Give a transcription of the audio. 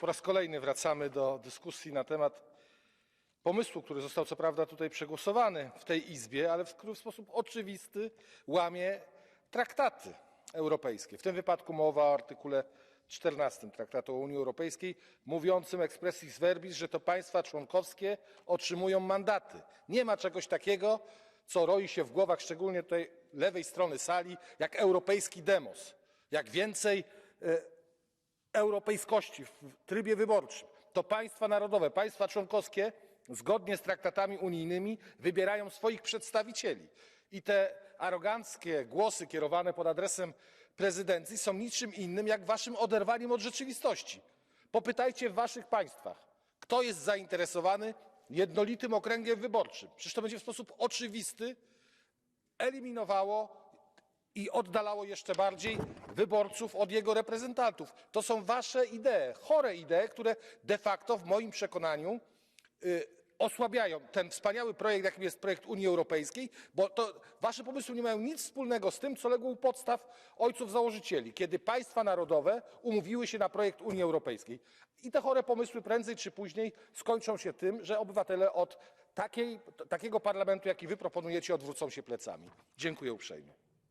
po raz kolejny wracamy do dyskusji na temat pomysłu, który został co prawda tutaj przegłosowany w tej Izbie, ale w- który w sposób oczywisty łamie traktaty europejskie. W tym wypadku mowa o artykule 14 Traktatu o Unii Europejskiej, mówiącym expressis verbis, że to państwa członkowskie otrzymują mandaty. Nie ma czegoś takiego, co roi się w głowach, szczególnie tej lewej strony sali, jak europejski demos, jak więcej europejskości w trybie wyborczym. To państwa narodowe, państwa członkowskie zgodnie z traktatami unijnymi wybierają swoich przedstawicieli. I te aroganckie głosy kierowane pod adresem prezydencji są niczym innym jak waszym oderwaniem od rzeczywistości. Popytajcie w waszych państwach, kto jest zainteresowany jednolitym okręgiem wyborczym. Przecież to będzie w sposób oczywisty eliminowało i oddalało jeszcze bardziej wyborców od jego reprezentantów. To są wasze idee, chore idee, które de facto w moim przekonaniu y, osłabiają ten wspaniały projekt, jakim jest projekt Unii Europejskiej, bo to wasze pomysły nie mają nic wspólnego z tym, co legło u podstaw ojców założycieli, kiedy państwa narodowe umówiły się na projekt Unii Europejskiej. I te chore pomysły prędzej czy później skończą się tym, że obywatele od takiej, takiego parlamentu, jaki wy proponujecie, odwrócą się plecami. Dziękuję uprzejmie.